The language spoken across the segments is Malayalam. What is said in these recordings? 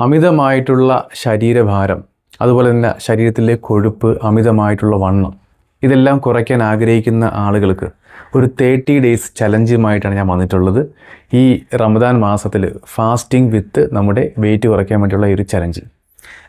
അമിതമായിട്ടുള്ള ശരീരഭാരം അതുപോലെ തന്നെ ശരീരത്തിലെ കൊഴുപ്പ് അമിതമായിട്ടുള്ള വണ്ണം ഇതെല്ലാം കുറയ്ക്കാൻ ആഗ്രഹിക്കുന്ന ആളുകൾക്ക് ഒരു തേർട്ടി ഡേയ്സ് ചലഞ്ചുമായിട്ടാണ് ഞാൻ വന്നിട്ടുള്ളത്. ഈ റമദാൻ മാസത്തിൽ ഫാസ്റ്റിംഗ് വിത്ത് നമ്മുടെ വെയിറ്റ് കുറയ്ക്കാൻ വേണ്ടിയുള്ള ഒരു ചലഞ്ച്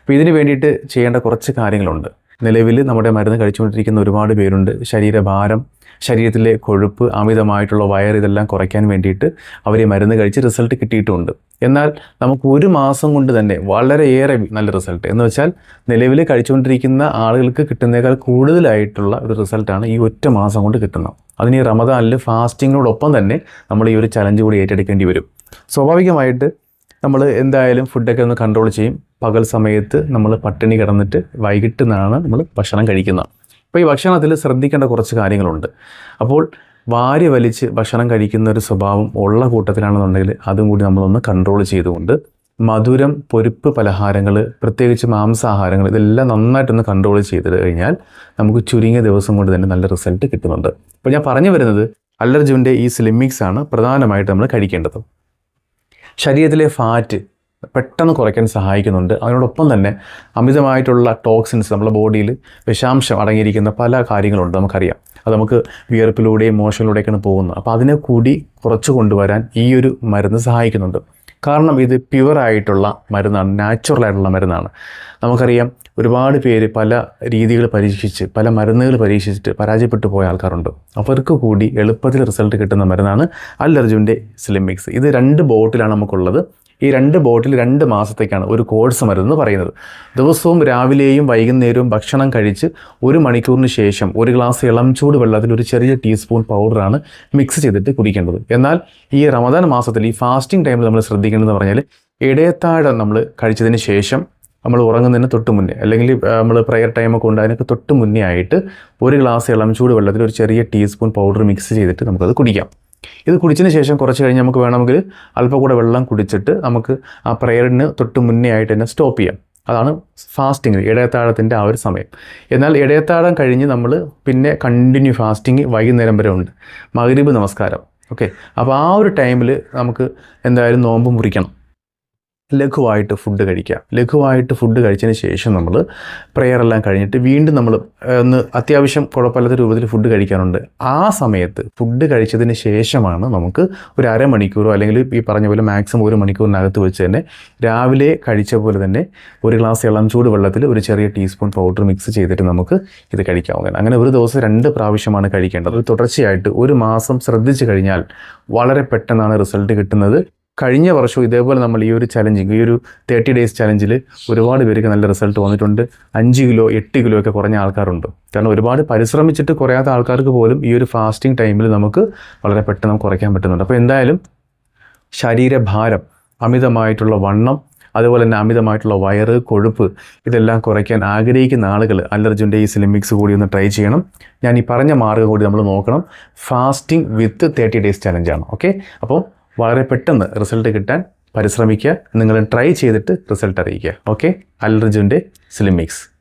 അപ്പോൾ ഇതിന് വേണ്ടിയിട്ട് ചെയ്യേണ്ട കുറച്ച് കാര്യങ്ങളുണ്ട്. നിലവിൽ നമ്മുടെ മരുന്ന് കഴിച്ചുകൊണ്ടിരിക്കുന്ന ഒരുപാട് പേരുണ്ട്. ശരീരഭാരം ശരീരത്തിലെ കൊഴുപ്പ് അമിതമായിട്ടുള്ള വയർ ഇതെല്ലാം കുറയ്ക്കാൻ വേണ്ടിയിട്ട് അവർ മരുന്ന് കഴിച്ച് റിസൾട്ട് കിട്ടിയിട്ടുമുണ്ട് എന്നാൽ നമുക്ക് ഒരു മാസം കൊണ്ട് തന്നെ വളരെയേറെ നല്ല റിസൾട്ട് എന്ന് വെച്ചാൽ നിലവിൽ കഴിച്ചുകൊണ്ടിരിക്കുന്ന ആളുകൾക്ക് കിട്ടുന്നതിനേക്കാൾ കൂടുതലായിട്ടുള്ള ഒരു റിസൾട്ടാണ് ഈ ഒറ്റ മാസം കൊണ്ട് കിട്ടുന്നത്. അതിന് ഈ റമദാനിൽ ഫാസ്റ്റിങ്ങിനോടൊപ്പം തന്നെ നമ്മൾ ഈ ഒരു ചലഞ്ച് കൂടി ഏറ്റെടുക്കേണ്ടി വരും. സ്വാഭാവികമായിട്ട് നമ്മൾ എന്തായാലും ഫുഡൊക്കെ ഒന്ന് കൺട്രോൾ ചെയ്യും. പകൽ സമയത്ത് നമ്മൾ പട്ടിണി കിടന്നിട്ട് വൈകിട്ട് നിന്നാണ് നമ്മൾ ഭക്ഷണം കഴിക്കുന്നത്. അപ്പോൾ ഈ ഭക്ഷണത്തിൽ ശ്രദ്ധിക്കേണ്ട കുറച്ച് കാര്യങ്ങളുണ്ട്. അപ്പോൾ വാരി വലിച്ച് ഭക്ഷണം കഴിക്കുന്ന ഒരു സ്വഭാവം ഉള്ള കൂട്ടത്തിലാണെന്നുണ്ടെങ്കിൽ അതും കൂടി നമ്മളൊന്ന് കൺട്രോൾ ചെയ്തുകൊണ്ട് മധുരം പൊരുപ്പ് പലഹാരങ്ങൾ പ്രത്യേകിച്ച് മാംസാഹാരങ്ങൾ ഇതെല്ലാം നന്നായിട്ടൊന്ന് കൺട്രോൾ ചെയ്തിട്ട് കഴിഞ്ഞാൽ നമുക്ക് ചുരുങ്ങിയ ദിവസം കൊണ്ട് തന്നെ നല്ല റിസൾട്ട് കിട്ടുന്നുണ്ട്. അപ്പോൾ ഞാൻ പറഞ്ഞു വരുന്നത് അലർജുവിന്റെ ഈ സ്ലിമിക്സ് ആണ് പ്രധാനമായിട്ട് നമ്മൾ കഴിക്കേണ്ടത്. ശരീരത്തിലെ ഫാറ്റ് പെട്ടെന്ന് കുറയ്ക്കാൻ സഹായിക്കുന്നുണ്ട്. അതിനോടൊപ്പം തന്നെ അമിതമായിട്ടുള്ള ടോക്സിൻസ് നമ്മുടെ ബോഡിയിൽ വിഷാംശം അടങ്ങിയിരിക്കുന്ന പല കാര്യങ്ങളുണ്ട് നമുക്കറിയാം. അത് നമുക്ക് വിയർപ്പിലൂടെയും മോഷനിലൂടെയൊക്കെയാണ് പോകുന്നത്. അപ്പോൾ അതിനെ കൂടി കുറച്ച് കൊണ്ടുവരാൻ ഈ ഒരു മരുന്ന് സഹായിക്കുന്നുണ്ട്. കാരണം ഇത് പ്യുവർ ആയിട്ടുള്ള മരുന്നാണ് നാച്ചുറൽ ആയിട്ടുള്ള മരുന്നാണ്. നമുക്കറിയാം ഒരുപാട് പേര് പല രീതികൾ പരീക്ഷിച്ച് പല മരുന്നുകൾ പരീക്ഷിച്ചിട്ട് പരാജയപ്പെട്ടു പോയ ആൾക്കാരുണ്ട്. അവർക്ക് കൂടി എളുപ്പത്തിൽ റിസൾട്ട് കിട്ടുന്ന മരുന്നാണ് അല്ലർജുന്റെ സ്ലിമിക്സ് ഇത് രണ്ട് ബോട്ടിലാണ് നമുക്കുള്ളത്. ഈ രണ്ട് ബോട്ടിൽ രണ്ട് മാസത്തേക്കാണ് ഒരു കോഴ്സ് മരുന്ന് പറയുന്നത്. ദിവസവും രാവിലെയും വൈകുന്നേരവും ഭക്ഷണം കഴിച്ച് ഒരു മണിക്കൂറിന് ശേഷം ഒരു ഗ്ലാസ് ഇളം ചൂട് വെള്ളത്തിൽ ഒരു ചെറിയ ടീസ്പൂൺ പൗഡറാണ് മിക്സ് ചെയ്തിട്ട് കുടിക്കേണ്ടത്. എന്നാൽ ഈ റമദാൻ മാസത്തിൽ ഈ ഫാസ്റ്റിംഗ് ടൈമിൽ നമ്മൾ ശ്രദ്ധിക്കേണ്ടതെന്ന് പറഞ്ഞാൽ ഇടയത്താഴം നമ്മൾ കഴിച്ചതിന് ശേഷം നമ്മൾ ഉറങ്ങുന്നതിന് തൊട്ട് മുന്നേ അല്ലെങ്കിൽ നമ്മൾ പ്രയർ ടൈമൊക്കെ ഉണ്ട് അതിനൊക്കെ തൊട്ട് മുന്നേ ആയിട്ട് ഒരു ഗ്ലാസ് ഇളം ചൂട് വെള്ളത്തിൽ ഒരു ചെറിയ ടീസ്പൂൺ പൗഡർ മിക്സ് ചെയ്തിട്ട് നമുക്കത് കുടിക്കാം. ഇത് കുടിച്ചതിന് ശേഷം കുറച്ച് കഴിഞ്ഞ് നമുക്ക് വേണമെങ്കിൽ അല്പം കൂടെ വെള്ളം കുടിച്ചിട്ട് നമുക്ക് ആ പ്രയറിന് തൊട്ട് മുന്നേ ആയിട്ട് തന്നെ സ്റ്റോപ്പ് ചെയ്യാം. അതാണ് ഫാസ്റ്റിംഗ് ഇടയത്താഴത്തിന്റെ ആ ഒരു സമയം. എന്നാൽ ഇടയത്താഴം കഴിഞ്ഞ് നമ്മൾ പിന്നെ കണ്ടിന്യൂ ഫാസ്റ്റിംഗ് വൈകുന്നേരം വരെ ഉണ്ട്. മകരീബ് നമസ്കാരം. ഓക്കെ അപ്പോൾ ആ ഒരു ടൈമിൽ നമുക്ക് എന്തായാലും നോമ്പ് മുറിക്കണം. ലഘുവായിട്ട് ഫുഡ് കഴിക്കാം. ലഘുവായിട്ട് ഫുഡ് കഴിച്ചതിന് ശേഷം നമ്മൾ പ്രെയർ എല്ലാം കഴിഞ്ഞിട്ട് വീണ്ടും നമ്മൾ ഒന്ന് അത്യാവശ്യം കുഴപ്പമില്ലാത്ത രൂപത്തിൽ ഫുഡ് കഴിക്കാറുണ്ട്. ആ സമയത്ത് ഫുഡ് കഴിച്ചതിന് ശേഷമാണ് നമുക്ക് ഒരു അരമണിക്കൂറോ അല്ലെങ്കിൽ ഈ പറഞ്ഞ പോലെ മാക്സിമം ഒരു മണിക്കൂറിനകത്ത് വെച്ച് തന്നെ രാവിലെ കഴിച്ച പോലെ തന്നെ ഒരു ഗ്ലാസ് ഇളം ചൂട് വെള്ളത്തിൽ ഒരു ചെറിയ ടീസ്പൂൺ പൗഡർ മിക്സ് ചെയ്തിട്ട് നമുക്ക് ഇത് കഴിക്കാവുന്നതാണ്. അങ്ങനെ ഒരു ദിവസം രണ്ട് പ്രാവശ്യമാണ് കഴിക്കേണ്ടത്. തുടർച്ചയായിട്ട് ഒരു മാസം ശ്രദ്ധിച്ചു കഴിഞ്ഞാൽ വളരെ പെട്ടെന്നാണ് റിസൾട്ട് കിട്ടുന്നത്. കഴിഞ്ഞ വർഷവും ഇതേപോലെ നമ്മൾ ഈ ഒരു ചലഞ്ചിങ് ഈ ഒരു തേർട്ടി ഡേയ്സ് ചലഞ്ചിൽ ഒരുപാട് പേർക്ക് നല്ല റിസൾട്ട് വന്നിട്ടുണ്ട്. അഞ്ച് കിലോ എട്ട് കിലോ ഒക്കെ കുറഞ്ഞ ആൾക്കാരുണ്ട്. കാരണം ഒരുപാട് പരിശ്രമിച്ചിട്ട് കുറയാത്ത ആൾക്കാർക്ക് പോലും ഈ ഒരു ഫാസ്റ്റിംഗ് ടൈമിൽ നമുക്ക് വളരെ പെട്ടെന്ന് കുറയ്ക്കാൻ പറ്റുന്നുണ്ട്. അപ്പോൾ എന്തായാലും ശരീരഭാരം അമിതമായിട്ടുള്ള വണ്ണം അതുപോലെ തന്നെ അമിതമായിട്ടുള്ള വയറ് കൊഴുപ്പ് ഇതെല്ലാം കുറയ്ക്കാൻ ആഗ്രഹിക്കുന്ന ആളുകൾ അലർജിന്റെ ഈ സിലിമിക്സ് കൂടി ഒന്ന് ട്രൈ ചെയ്യണം. ഞാൻ ഈ പറഞ്ഞ മാർഗം കൂടി നമ്മൾ നോക്കണം. ഫാസ്റ്റിംഗ് വിത്ത് തേർട്ടി ഡേയ്സ് ചലഞ്ചാണ് ഓക്കെ അപ്പോൾ വളരെ പെട്ടെന്ന് റിസൾട്ട് കിട്ടാൻ പരിശ്രമിക്കുക. നിങ്ങൾ ട്രൈ ചെയ്തിട്ട് റിസൾട്ട് അറിയിക്കുക. ഓക്കെ അൽറിജുവിന്റെ സ്ലിമിക്സ്